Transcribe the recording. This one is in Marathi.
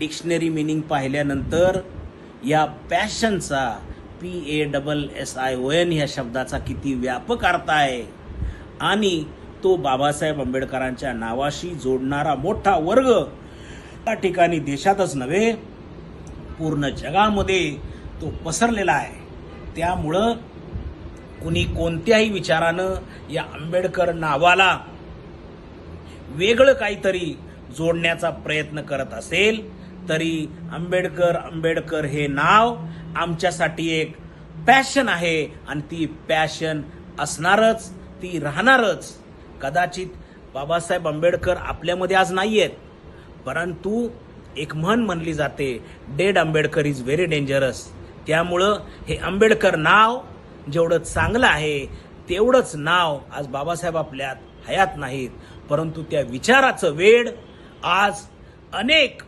डिक्शनरी मिनिंग पाहिल्यानंतर या पॅशनचा P A double S I O N ह्या शब्दाचा किती व्यापक अर्थ आहे. आणि तो बाबासाहेब आंबेडकरांच्या नावाशी जोडणारा मोठा वर्ग त्या ठिकाणी देशातच नव्हे पूर्ण जगामध्ये तो पसरलेला आहे. त्यामुळं कुणी कोणत्याही विचारानं या आंबेडकर नावाला वेगळं काहीतरी जोडण्याचा प्रयत्न करत असेल तरी आंबेडकर आंबेडकर हे नाव आमच्यासाठी एक पॅशन आहे आणि ती पॅशन असणारच ती राहणारच. कदाचित बाबासाहेब आंबेडकर आपल्यामध्ये आज नाही आहेत परंतु एक म्हण म्हणली जाते dead Ambedkar is very dangerous त्यामुळं हे आंबेडकर नाव जेवढं चांगलं आहे तेवढंच नाव आज बाबासाहेब आपल्यात हयात नाहीत. परंतु त्या विचाराचं वेड आज अनेक